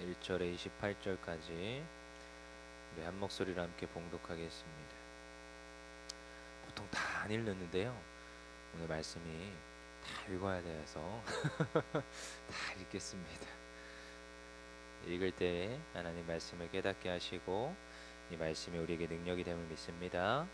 1절에 28절까지 우리 한 목소리로 함께 봉독하겠습니다. 보통 다 안 읽는데요. 오늘 말씀이 다 읽어야 돼서 다 읽겠습니다. 읽을 때 하나님 말씀을 깨닫게 하시고 이 말씀이 우리에게 능력이 됨을 믿습니다.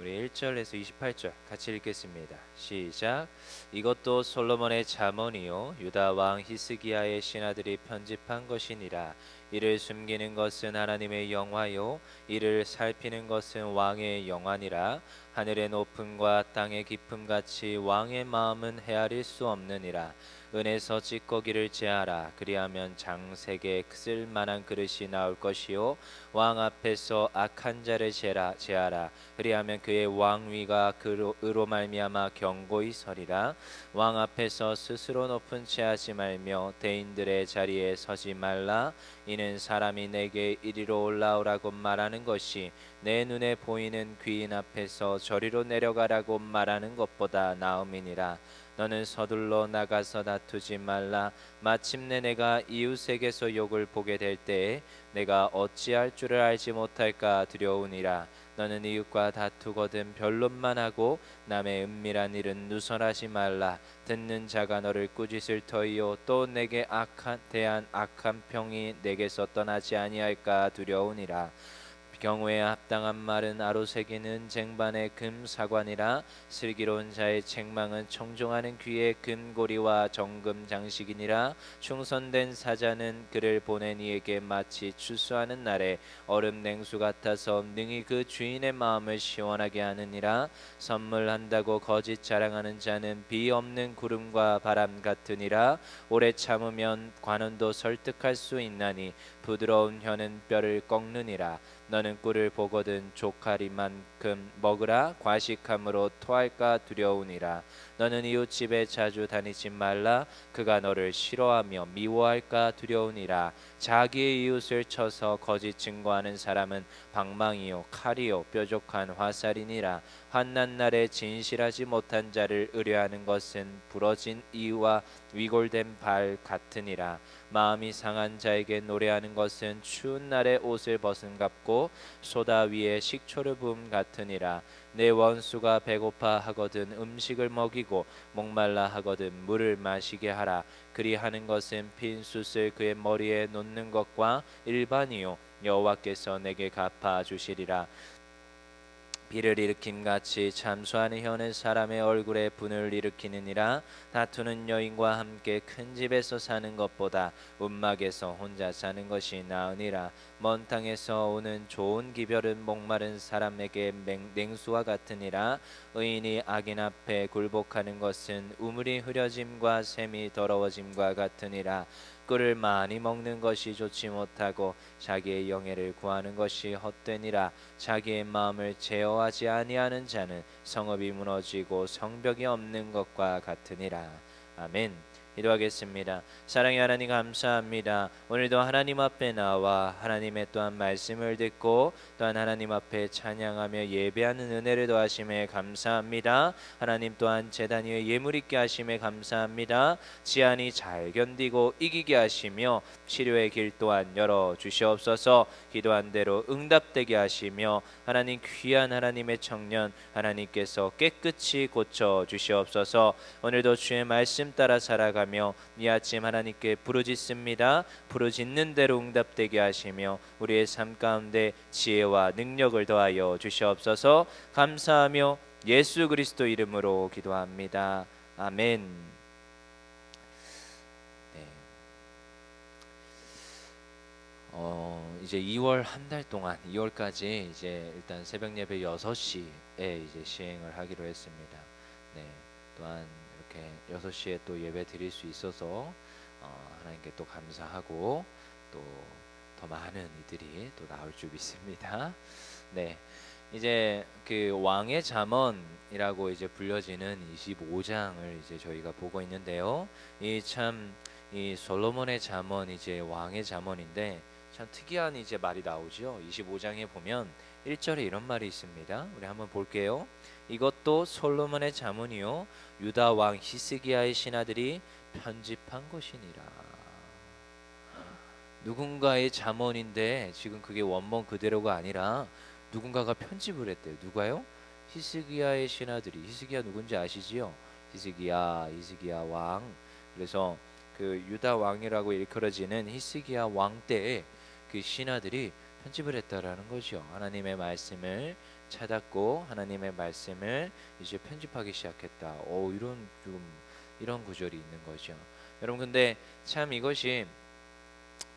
우리 1절에서 28절 같이 읽겠습니다. 시작. 이것도 솔로몬의 잠언이요 유다 왕 히스기야의 신하들이 편집한 것이니라. 이를 숨기는 것은 하나님의 영화요 이를 살피는 것은 왕의 영화니라. 하늘의 높음과 땅의 깊음 같이 왕의 마음은 헤아릴 수 없느니라. 은에서 찌꺼기를 제하라. 그리하면 장색의 쓸만한 그릇이 나올 것이요. 왕 앞에서 악한 자를 제라 제하라. 그리하면 그의 왕위가 그로 으로 말미암아 경고히 서리라. 왕 앞에서 스스로 높은 채하지 말며 대인들의 자리에 서지 말라. 이는 사람이 내게 이리로 올라오라고 말하는 것이 내 눈에 보이는 귀인 앞에서 저리로 내려가라고 말하는 것보다 나음이니라. 너는 서둘러 나가서 다투지 말라. 마침내 내가 이웃에게서 욕을 보게 될 때에 내가 어찌할 줄을 알지 못할까 두려우니라. 너는 이웃과 다투거든 변론만 하고 남의 은밀한 일은 누설하지 말라. 듣는 자가 너를 꾸짖을 터이요 또 내게 악한 대한 악한 평이 내게서 떠나지 아니할까 두려우니라 경우에 합당한 말은 아로새기는 쟁반의 금 사관이라 슬기로운 자의 책망은 청종하는 귀의 금고리와 정금 장식이니라. 충선된 사자는 그를 보낸 이에게 마치 추수하는 날에 얼음 냉수 같아서 능히 그 주인의 마음을 시원하게 하느니라. 선물한다고 거짓 자랑하는 자는 비 없는 구름과 바람 같으니라. 오래 참으면 관원도 설득할 수 있나니 부드러운 혀는 뼈를 꺾느니라 너는 꿀을 보거든 조카리만큼 먹으라. 과식함으로 토할까 두려우니라. 너는 이웃 집에 자주 다니지 말라. 그가 너를 싫어하며 미워할까 두려우니라 자기의 이웃을 쳐서 거짓 증거하는 사람은 방망이요 칼이요 뾰족한 화살이니라. 환난 날에 진실하지 못한 자를 의뢰하는 것은 부러진 이와 위골된 발 같으니라. 마음이 상한 자에게 노래하는 것은 추운 날에 옷을 벗은 같고 소다 위에 식초를 부음 같으니라 내 원수가 배고파 하거든 음식을 먹이고 목말라 하거든 물을 마시게 하라. 그리하는 것은 핀 숯을 그의 머리에 놓는 것과 일반이요. 여호와께서 내게 갚아 주시리라 비를 일으킴 같이 참수하는 혀는 사람의 얼굴에 분을 일으키느니라. 다투는 여인과 함께 큰 집에서 사는 것보다 움막에서 혼자 사는 것이 나으니라. 먼 땅에서 오는 좋은 기별은 목마른 사람에게 냉수와 같으니라. 의인이 악인 앞에 굴복하는 것은 우물이 흐려짐과 샘이 더러워짐과 같으니라 꿀을 많이 먹는 것이 좋지 못하고 자기의 영예를 구하는 것이 헛되니라. 자기의 마음을 제어하지 아니하는 자는 성읍이 무너지고 성벽이 없는 것과 같으니라. 아멘 기도하겠습니다. 사랑의 하나님 감사합니다. 오늘도 하나님 앞에 나와 하나님의 또한 말씀을 듣고 또한 하나님 앞에 찬양하며 예배하는 은혜를 더하심에 감사합니다. 하나님 또한 재단 위에 예물 있게 하심에 감사합니다. 지안이 잘 견디고 이기게 하시며 치료의 길 또한 열어 주시옵소서. 기도한 대로 응답되게 하시며 하나님 귀한 하나님의 청년 하나님께서 깨끗이 고쳐 주시옵소서. 오늘도 주의 말씀 따라 살아가 나아가며 이 아침 하나님께 부르짖습니다. 부르짖는 대로 응답되게 하시며 우리의 삶 가운데 지혜와 능력을 더하여 주시옵소서. 감사하며 예수 그리스도 이름으로 기도합니다. 아멘. 네. 어, 이제 2월 한 달 동안 2월까지 이제 일단 새벽 예배 6시에 이제 시행을 하기로 했습니다. 네. 또한 이렇게 6시에 또 예배 드릴 수 있어서 어, 하나님께 또 감사하고 또 더 많은 이들이 또 나올 줄 믿습니다. 네. 이제 그 왕의 잠언이라고 이제 불려지는 25장을 이제 저희가 보고 있는데요. 이 참이 솔로몬의 잠언 이제 왕의 잠언인데 참 특이한 이제 말이 나오죠. 25장에 보면 1절에 이런 말이 있습니다. 우리 한번 볼게요. 이것도 솔로몬의 자문이요 유다 왕 히스기야의 신하들이 편집한 것이니라. 누군가의 잠언인데 지금 그게 원문 그대로가 아니라 누군가가 편집을 했대요. 누가요? 히스기야의 신하들이 히스기야 누군지 아시지요? 히스기야, 히스기야 왕. 그래서 그 유다 왕이라고 일컬어지는 히스기야 왕 때에 그 신하들이 편집을 했다라는 거죠. 하나님의 말씀을 찾았고 하나님의 말씀을 이제 편집하기 시작했다. 오 이런 좀 이런 구절이 있는 거죠. 여러분 근데 참 이것이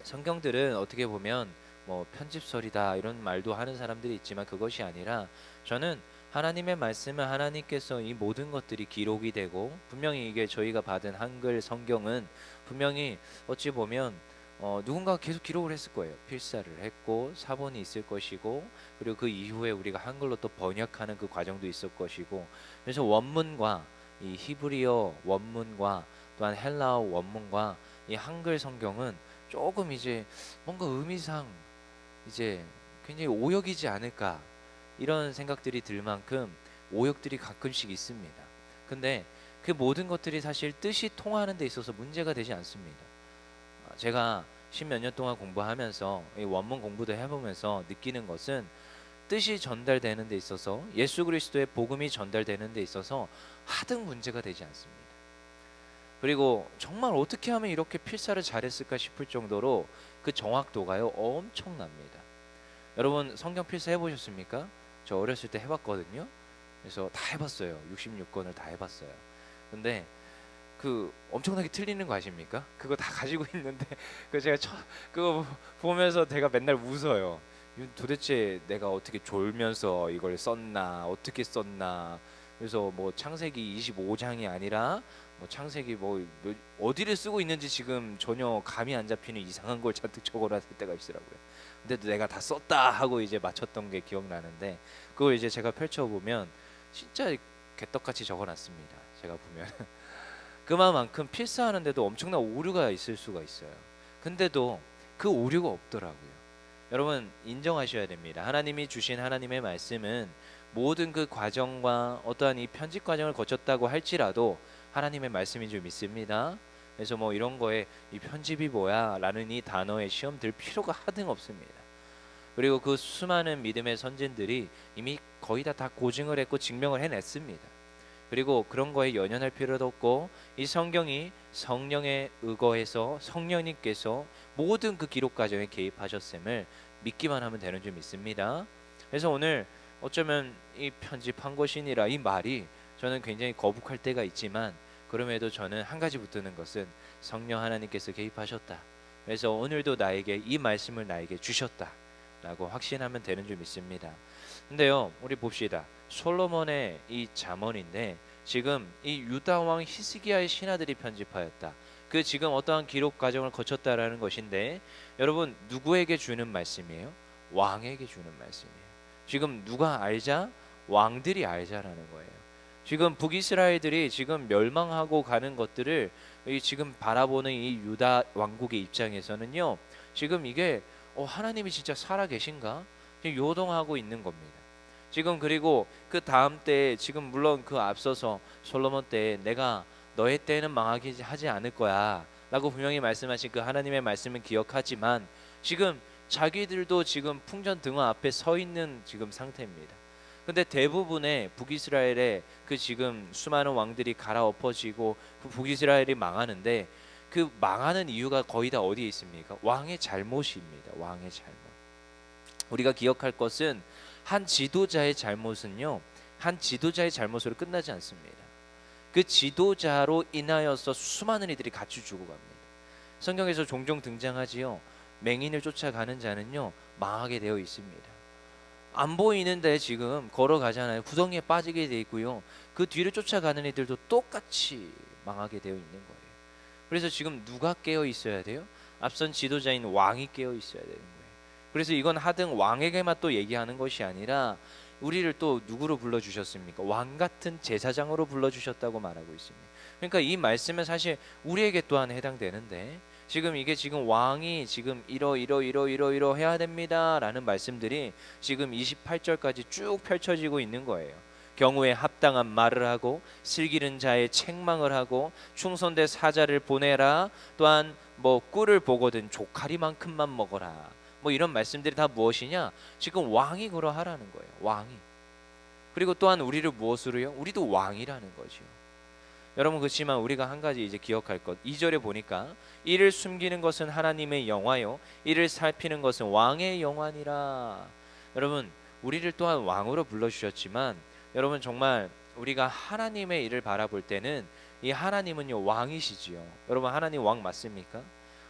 성경들은 어떻게 보면 뭐 편집설이다 이런 말도 하는 사람들이 있지만 그것이 아니라 저는 하나님의 말씀은 하나님께서 이 모든 것들이 기록이 되고 분명히 이게 저희가 받은 한글 성경은 분명히 어찌 보면 어, 누군가가 계속 기록을 했을 거예요. 필사를 했고 사본이 있을 것이고 그리고 그 이후에 우리가 한글로 또 번역하는 그 과정도 있을 것이고 그래서 원문과 이 히브리어 원문과 또한 헬라어 원문과 이 한글 성경은 조금 이제 뭔가 의미상 이제 굉장히 오역이지 않을까 이런 생각들이 들 만큼 오역들이 가끔씩 있습니다. 근데 그 모든 것들이 사실 뜻이 통하는 데 있어서 문제가 되지 않습니다. 아, 제가 십몇 년 동안 공부하면서 이 원문 공부도 해보면서 느끼는 것은 뜻이 전달되는 데 있어서 예수 그리스도의 복음이 전달되는 데 있어서 하등 문제가 되지 않습니다. 그리고 정말 어떻게 하면 이렇게 필사를 잘했을까 싶을 정도로 그 정확도가요 엄청납니다. 여러분 성경 필사 해보셨습니까? 저 어렸을 때 해봤거든요. 그래서 다 해봤어요. 66권을 다 해봤어요. 근데 그 엄청나게 틀리는 거 아십니까? 그거 다 가지고 있는데 그 제가 처, 그거 보면서 제가 맨날 웃어요. 도대체 내가 어떻게 졸면서 이걸 썼나 어떻게 썼나 그래서 뭐 창세기 25장이 아니라 뭐 창세기 뭐 몇- 어디를 쓰고 있는지 지금 전혀 감이 안 잡히는 이상한 걸 잔뜩 적어놨을 때가 있더라고요. 근데도 내가 다 썼다 하고 이제 맞췄던 게 기억나는데 그걸 이제 제가 펼쳐보면 진짜 개떡같이 적어놨습니다. 제가 보면 그만큼 필사하는데도 엄청난 오류가 있을 수가 있어요. 근데도 그 오류가 없더라고요. 여러분 인정하셔야 됩니다. 하나님이 주신 하나님의 말씀은 모든 그 과정과 어떠한 이 편집 과정을 거쳤다고 할지라도 하나님의 말씀인 줄 믿습니다. 그래서 뭐 이런 거에 이 편집이 뭐야 라는 이 단어에 시험 들 필요가 하등 없습니다. 그리고 그 수많은 믿음의 선진들이 이미 거의 다 다 고증을 했고 증명을 해냈습니다. 그리고 그런 거에 연연할 필요도 없고 이 성경이 성령에 의거해서 성령님께서 모든 그 기록 과정에 개입하셨음을 믿기만 하면 되는 줄 믿습니다. 그래서 오늘 어쩌면 이 편집한 것이니라 이 말이 저는 굉장히 거북할 때가 있지만 그럼에도 저는 한 가지 붙드는 것은 성령 하나님께서 개입하셨다. 그래서 오늘도 나에게 이 말씀을 나에게 주셨다라고 확신하면 되는 줄 믿습니다. 근데요, 우리 봅시다. 솔로몬의 이 잠언인데 지금 이 유다 왕 히스기야의 신하들이 편집하였다. 그 지금 어떠한 기록 과정을 거쳤다라는 것인데 여러분 누구에게 주는 말씀이에요? 왕에게 주는 말씀이에요. 지금 누가 알자? 왕들이 알자라는 거예요. 지금 북이스라엘들이 지금 멸망하고 가는 것들을 이 지금 바라보는 이 유다 왕국의 입장에서는요. 지금 이게 어, 하나님이 진짜 살아 계신가? 요동하고 있는 겁니다. 지금 그리고 그 다음 때 지금 물론 그 앞서서 솔로몬 때 내가 너의 때는 망하게 하지 않을 거야 라고 분명히 말씀하신 그 하나님의 말씀은 기억하지만 지금 자기들도 지금 풍전 등화 앞에 서 있는 지금 상태입니다. 근데 대부분의 북이스라엘의 그 지금 수많은 왕들이 갈아엎어지고 그 북이스라엘이 망하는데 그 망하는 이유가 거의 다 어디에 있습니까? 왕의 잘못입니다. 왕의 잘못. 우리가 기억할 것은 한 지도자의 잘못은요. 한 지도자의 잘못으로 끝나지 않습니다. 그 지도자로 인하여서 수많은 이들이 같이 죽어갑니다. 성경에서 종종 등장하지요. 맹인을 쫓아가는 자는요 망하게 되어 있습니다. 안 보이는데 지금 걸어가잖아요. 구덩이에 빠지게 돼 있고요. 그 뒤를 쫓아가는 이들도 똑같이 망하게 되어 있는 거예요. 그래서 지금 누가 깨어 있어야 돼요? 앞선 지도자인 왕이 깨어 있어야 되는 거예요. 그래서 이건 하등 왕에게만 또 얘기하는 것이 아니라 우리를 또 누구로 불러 주셨습니까? 왕 같은 제사장으로 불러 주셨다고 말하고 있습니다. 그러니까 이 말씀은 사실 우리에게 또한 해당되는데 지금 이게 지금 왕이 지금 이러 이러 이러 이러 이러 해야 됩니다라는 말씀들이 지금 28절까지 쭉 펼쳐지고 있는 거예요. 경우에 합당한 말을 하고 슬기른 자의 책망을 하고 충성된 사자를 보내라 또한 뭐 꿀을 보거든 조카리만큼만 먹어라. 뭐 이런 말씀들이 다 무엇이냐? 지금 왕이 그러하라는 거예요. 왕이. 그리고 또한 우리를 무엇으로요? 우리도 왕이라는 거죠. 여러분 그렇지만 우리가 한 가지 이제 기억할 것. 2절에 보니까 이를 숨기는 것은 하나님의 영화요 이를 살피는 것은 왕의 영화니라. 여러분 우리를 또한 왕으로 불러 주셨지만 여러분 정말 우리가 하나님의 일을 바라볼 때는 이 하나님은요 왕이시지요. 여러분 하나님 왕 맞습니까?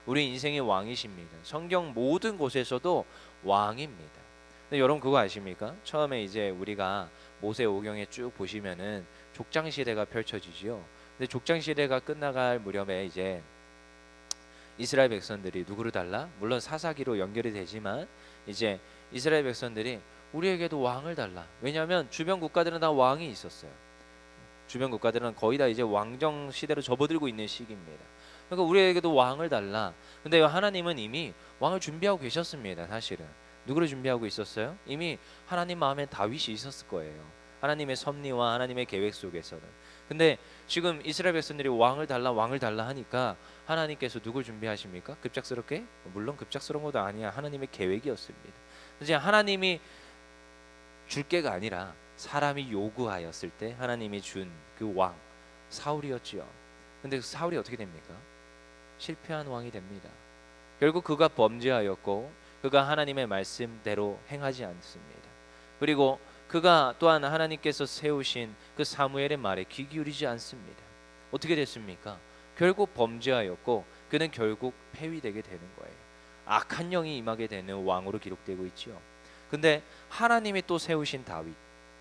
우리 인생의 왕이십니다. 성경 모든 곳에서도 왕입니다. 근데 여러분 그거 아십니까? 처음에 이제 우리가 모세 오경에 쭉 보시면은 족장 시대가 펼쳐지지요. 근데 족장 시대가 끝나갈 무렵에 이제 이스라엘 백성들이 누구를 달라? 물론 사사기로 연결이 되지만 이제 이스라엘 백성들이 우리에게도 왕을 달라. 왜냐하면 주변 국가들은 다 왕이 있었어요. 주변 국가들은 거의 다 이제 왕정 시대로 접어들고 있는 시기입니다. 그러니까 우리에게도 왕을 달라. 근데 하나님은 이미 왕을 준비하고 계셨습니다. 사실은 누구를 준비하고 있었어요? 이미 하나님 마음에 다윗이 있었을 거예요. 하나님의 섭리와 하나님의 계획 속에서는. 근데 지금 이스라엘 백성들이 왕을 달라 왕을 달라 하니까 하나님께서 누굴 준비하십니까? 급작스럽게? 물론 급작스러운 것도 아니야. 하나님의 계획이었습니다. 이제 하나님이 줄 게가 아니라 사람이 요구하였을 때 하나님이 준 그 왕 사울이었지요. 근데 그 사울이 어떻게 됩니까? 실패한 왕이 됩니다. 결국 그가 범죄하였고 그가 하나님의 말씀대로 행하지 않습니다. 그리고 그가 또한 하나님께서 세우신 그 사무엘의 말에 귀 기울이지 않습니다. 어떻게 됐습니까? 결국 범죄하였고 그는 결국 폐위되게 되는 거예요. 악한 영이 임하게 되는 왕으로 기록되고 있지요. 근데 하나님이 또 세우신 다윗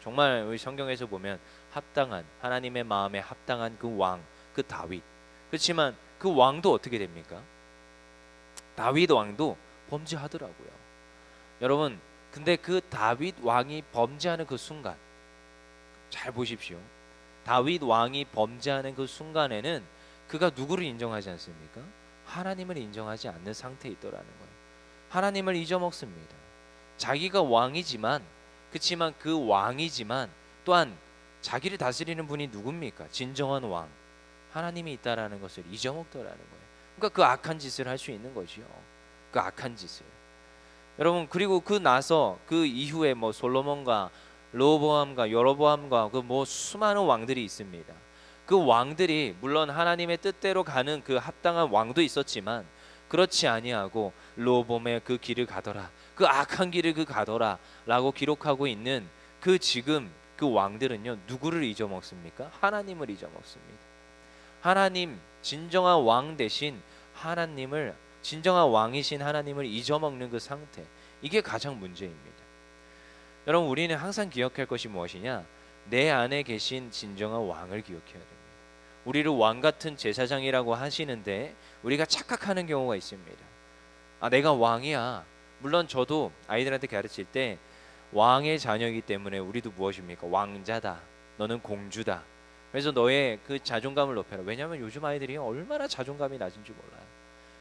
정말 우리 성경에서 보면 합당한 하나님의 마음에 합당한 그 왕, 그 다윗. 그렇지만 그 왕도 어떻게 됩니까? 다윗 왕도 범죄하더라고요. 여러분, 근데 그 다윗 왕이 범죄하는 그 순간 잘 보십시오. 다윗 왕이 범죄하는 그 순간에는 그가 누구를 인정하지 않습니까? 하나님을 인정하지 않는 상태에 있더라는 거예요. 하나님을 잊어먹습니다. 자기가 왕이지만 그렇지만 그 왕이지만 또한 자기를 다스리는 분이 누굽니까? 진정한 왕 하나님이 있다라는 것을 잊어먹더라는 거예요. 그러니까 그 악한 짓을 할 수 있는 거지요. 그 악한 짓을. 여러분 그리고 그 나서 그 이후에 뭐 솔로몬과 로보암과 여로보암과 그 뭐 수많은 왕들이 있습니다. 그 왕들이 물론 하나님의 뜻대로 가는 그 합당한 왕도 있었지만 그렇지 아니하고 로봄의 그 길을 가더라. 그 악한 길을 그 가더라라고 기록하고 있는 그 지금 그 왕들은요 누구를 잊어먹습니까? 하나님을 잊어먹습니다. 하나님 진정한 왕 대신 하나님을 진정한 왕이신 하나님을 잊어먹는 그 상태 이게 가장 문제입니다. 여러분 우리는 항상 기억할 것이 무엇이냐? 내 안에 계신 진정한 왕을 기억해야 됩니다. 우리를 왕 같은 제사장이라고 하시는데 우리가 착각하는 경우가 있습니다. 아 내가 왕이야. 물론 저도 아이들한테 가르칠 때 왕의 자녀이기 때문에 우리도 무엇입니까? 왕자다. 너는 공주다. 그래서 너의 그 자존감을 높여라. 왜냐하면 요즘 아이들이 얼마나 자존감이 낮은지 몰라요.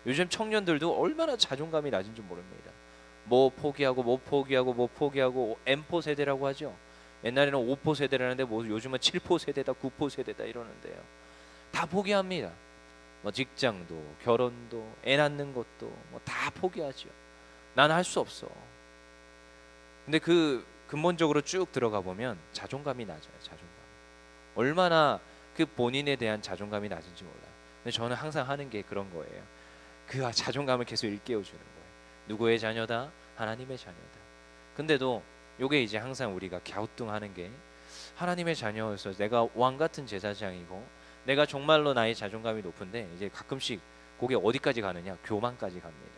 요즘 청년들도 얼마나 자존감이 낮은지 모릅니다. 뭐 포기하고 뭐 포기하고 뭐 포기하고 M4 세대라고 하죠. 옛날에는 5포 세대라는데 뭐 요즘은 7포 세대다, 9포 세대다 이러는데요. 다 포기합니다. 뭐 직장도, 결혼도, 애 낳는 것도 뭐 다 포기하죠. 나는 할 수 없어. 근데 그 근본적으로 쭉 들어가 보면 자존감이 낮아요. 자존감. 얼마나 그 본인에 대한 자존감이 낮은지 몰라요. 근데 저는 항상 하는 게 그런 거예요. 그 자존감을 계속 일깨워 주는 거예요. 누구의 자녀다? 하나님의 자녀다. 근데도 요게 이제 항상 우리가 갸우뚱하는 게 하나님의 자녀여서 내가 왕 같은 제사장이고 내가 정말로 나의 자존감이 높은데 이제 가끔씩 그게 어디까지 가느냐? 교만까지 갑니다.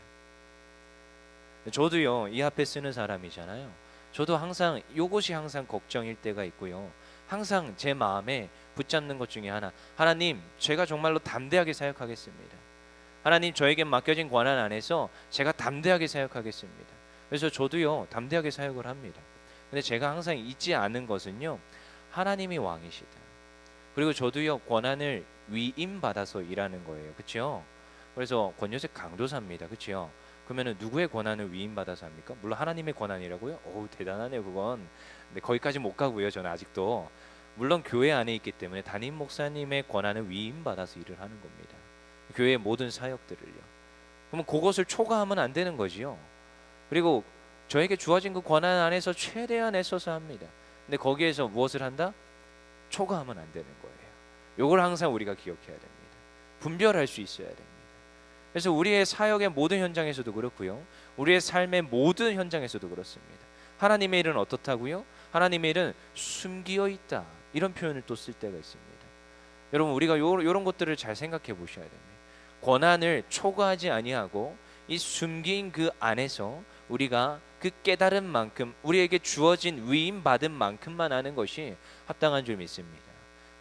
저도요 이 앞에 쓰는 사람이잖아요. 저도 항상 요것이 항상 걱정일 때가 있고요. 항상 제 마음에 붙잡는 것 중에 하나. 하나님, 제가 정말로 담대하게 사역하겠습니다. 하나님, 저에게 맡겨진 권한 안에서 제가 담대하게 사역하겠습니다. 그래서 저도요 담대하게 사역을 합니다. 근데 제가 항상 잊지 않은 것은요 하나님이 왕이시다. 그리고 저도요 권한을 위임 받아서 일하는 거예요. 그렇죠? 그래서 권요셉 강도사입니다. 그렇죠? 그러면은 누구의 권한을 위임 받아서 합니까? 물론 하나님의 권한이라고요. 오 대단하네요 그건. 근데 거기까지 못 가고요. 저는 아직도 물론 교회 안에 있기 때문에 담임 목사님의 권한을 위임 받아서 일을 하는 겁니다. 교회의 모든 사역들을요. 그러면 그것을 초과하면 안 되는 거지요. 그리고 저에게 주어진 그 권한 안에서 최대한 애써서 합니다. 근데 거기에서 무엇을 한다? 초과하면 안 되는 거예요. 이걸 항상 우리가 기억해야 됩니다. 분별할 수 있어야 됩니다. 그래서 우리의 사역의 모든 현장에서도 그렇고요. 우리의 삶의 모든 현장에서도 그렇습니다. 하나님의 일은 어떻다고요? 하나님의 일은 숨기어 있다. 이런 표현을 또 쓸 때가 있습니다. 여러분 우리가 요, 이런 것들을 잘 생각해 보셔야 됩니다. 권한을 초과하지 아니하고 이 숨긴 그 안에서 우리가 그 깨달은 만큼 우리에게 주어진 위임 받은 만큼만 하는 것이 합당한 줄 믿습니다.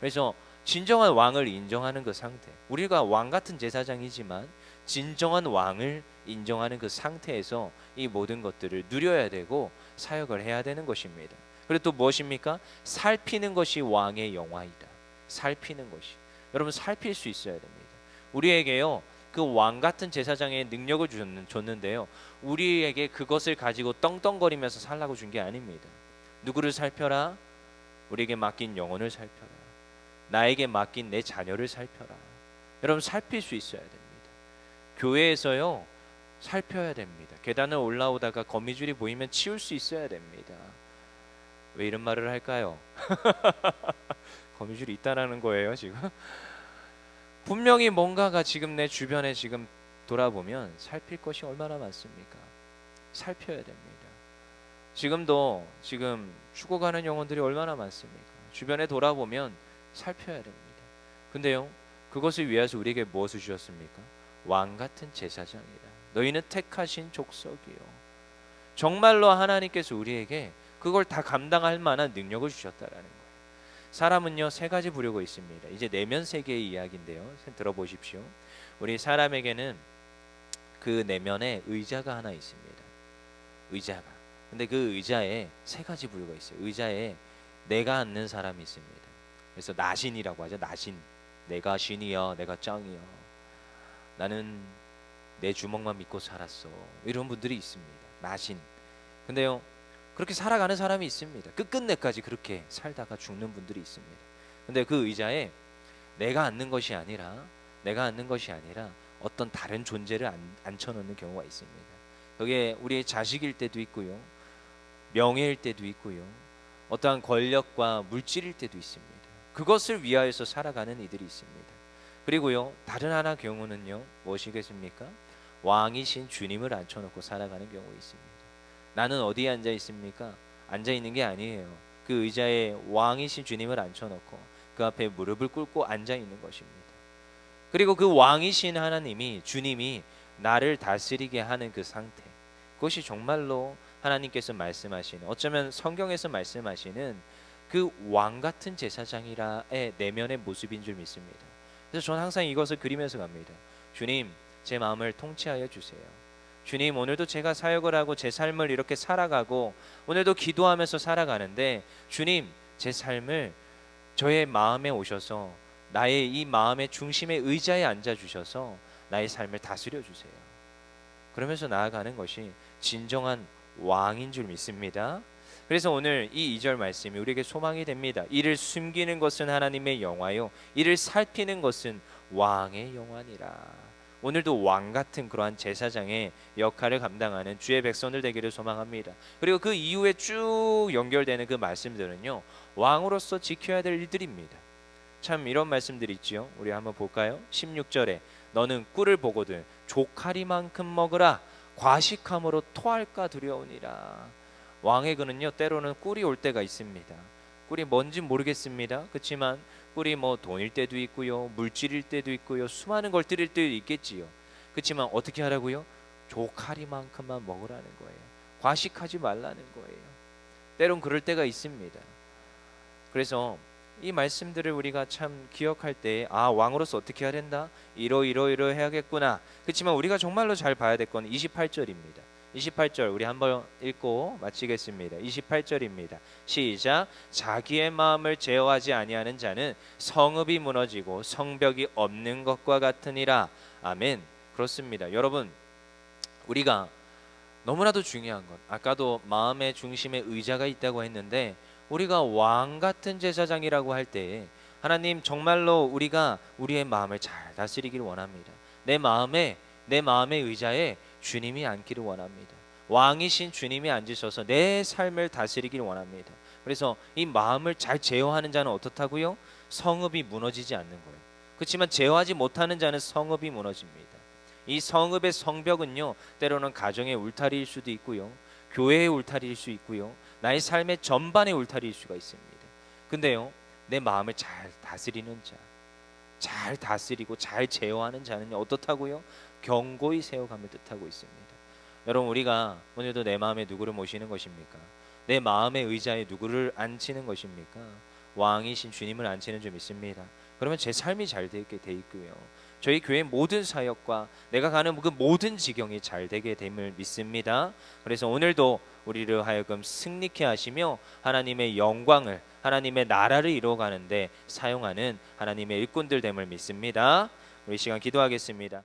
그래서 진정한 왕을 인정하는 그 상태. 우리가 왕 같은 제사장이지만 진정한 왕을 인정하는 그 상태에서 이 모든 것들을 누려야 되고 사역을 해야 되는 것입니다. 그리고 또 무엇입니까? 살피는 것이 왕의 영화이다. 살피는 것이. 여러분 살필 수 있어야 됩니다. 우리에게요. 그 왕 같은 제사장의 능력을 줬는데요. 우리에게 그것을 가지고 떵떵거리면서 살라고 준 게 아닙니다. 누구를 살펴라? 우리에게 맡긴 영혼을 살펴라. 나에게 맡긴 내 자녀를 살펴라. 여러분 살필 수 있어야 됩니다. 교회에서요. 살펴야 됩니다. 계단을 올라오다가 거미줄이 보이면 치울 수 있어야 됩니다. 왜 이런 말을 할까요? 거미줄이 있다라는 거예요, 지금. 분명히 뭔가가 지금 내 주변에 지금 돌아보면 살필 것이 얼마나 많습니까? 살펴야 됩니다. 지금도 지금 죽어가는 영혼들이 얼마나 많습니까? 주변에 돌아보면 살펴야 됩니다. 근데요, 그것을 위해서 우리에게 무엇을 주셨습니까? 왕 같은 제사장이라. 너희는 택하신 족속이요. 정말로 하나님께서 우리에게 그걸 다 감당할 만한 능력을 주셨다라는 거예요. 사람은요 세 가지 부류가 있습니다. 이제 내면 세계의 이야기인데요. 들어보십시오. 우리 사람에게는 그 내면에 의자가 하나 있습니다. 의자가. 근데 그 의자에 세 가지 부류가 있어요. 의자에 내가 앉는 사람이 있습니다. 그래서 나신이라고 하죠. 나신. 내가 신이야. 내가 짱이야. 나는 내 주먹만 믿고 살았어. 이런 분들이 있습니다. 나신. 근데요. 그렇게 살아가는 사람이 있습니다. 끝끝내까지 그렇게 살다가 죽는 분들이 있습니다. 근데 그 의자에 내가 앉는 것이 아니라 내가 앉는 것이 아니라 어떤 다른 존재를 앉혀놓는 경우가 있습니다. 그게 우리의 자식일 때도 있고요. 명예일 때도 있고요. 어떠한 권력과 물질일 때도 있습니다. 그것을 위하여서 살아가는 이들이 있습니다. 그리고요. 다른 하나 경우는요. 무엇이겠습니까? 왕이신 주님을 앉혀놓고 살아가는 경우 있습니다. 나는 어디에 앉아 있습니까? 앉아 있는 게 아니에요. 그 의자에 왕이신 주님을 앉혀놓고 그 앞에 무릎을 꿇고 앉아 있는 것입니다. 그리고 그 왕이신 하나님이 주님이 나를 다스리게 하는 그 상태. 그것이 정말로 하나님께서 말씀하시는 어쩌면 성경에서 말씀하시는 그 왕 같은 제사장이라의 내면의 모습인 줄 믿습니다. 그래서 저는 항상 이것을 그리면서 갑니다. 주님, 제 마음을 통치하여 주세요. 주님, 오늘도 제가 사역을 하고 제 삶을 이렇게 살아가고 오늘도 기도하면서 살아가는데 주님, 제 삶을 저의 마음에 오셔서 나의 이 마음의 중심의 의자에 앉아 주셔서 나의 삶을 다스려 주세요. 그러면서 나아가는 것이 진정한 왕인 줄 믿습니다. 그래서 오늘 이 2절 말씀이 우리에게 소망이 됩니다. 이를 숨기는 것은 하나님의 영화요 이를 살피는 것은 왕의 영화니라. 오늘도 왕 같은 그러한 제사장의 역할을 감당하는 주의 백성들 되기를 소망합니다. 그리고 그 이후에 쭉 연결되는 그 말씀들은요. 왕으로서 지켜야 될 일들입니다. 참 이런 말씀들 있지요. 우리 한번 볼까요? 16절에 너는 꿀을 보거든 조카리만큼 먹으라 과식함으로 토할까 두려우니라. 왕의 그는요 때로는 꿀이 올 때가 있습니다. 꿀이 뭔지 모르겠습니다. 그렇지만 꿀이 뭐 돈일 때도 있고요, 물질일 때도 있고요, 수많은 걸 드릴 때도 있겠지요. 그렇지만 어떻게 하라고요? 조카리만큼만 먹으라는 거예요. 과식하지 말라는 거예요. 때론 그럴 때가 있습니다. 그래서 이 말씀들을 우리가 참 기억할 때 아 왕으로서 어떻게 해야 된다 이러 이러 이러 해야겠구나 그렇지만 우리가 정말로 잘 봐야 될 건 28절입니다 28절 우리 한번 읽고 마치겠습니다. 28절입니다. 시작. 자기의 마음을 제어하지 아니하는 자는 성읍이 무너지고 성벽이 없는 것과 같으니라. 아멘. 그렇습니다. 여러분 우리가 너무나도 중요한 것 아까도 마음의 중심에 의자가 있다고 했는데 우리가 왕 같은 제사장이라고 할 때 하나님 정말로 우리가 우리의 마음을 잘 다스리길 원합니다. 내 마음에 내 마음의 의자에 주님이 앉기를 원합니다. 왕이신 주님이 앉으셔서 내 삶을 다스리길 원합니다. 그래서 이 마음을 잘 제어하는 자는 어떻다고요? 성읍이 무너지지 않는 거예요. 그렇지만 제어하지 못하는 자는 성읍이 무너집니다. 이 성읍의 성벽은요, 때로는 가정의 울타리일 수도 있고요, 교회의 울타리일 수 있고요, 나의 삶의 전반의 울타리일 수가 있습니다. 근데요, 내 마음을 잘 다스리는 자, 잘 다스리고 잘 제어하는 자는 어떻다고요? 경고히 세워감을 뜻하고 있습니다. 여러분 우리가 오늘도 내 마음에 누구를 모시는 것입니까? 내 마음의 의자에 누구를 앉히는 것입니까? 왕이신 주님을 앉히는 줄 믿습니다. 그러면 제 삶이 잘 되게 돼 있고요. 저희 교회 모든 사역과 내가 가는 그 모든 지경이 잘 되게 됨을 믿습니다. 그래서 오늘도 우리를 하여금 승리케 하시며 하나님의 영광을 하나님의 나라를 이루어 가는데 사용하는 하나님의 일꾼들 됨을 믿습니다. 우리 시간 기도하겠습니다.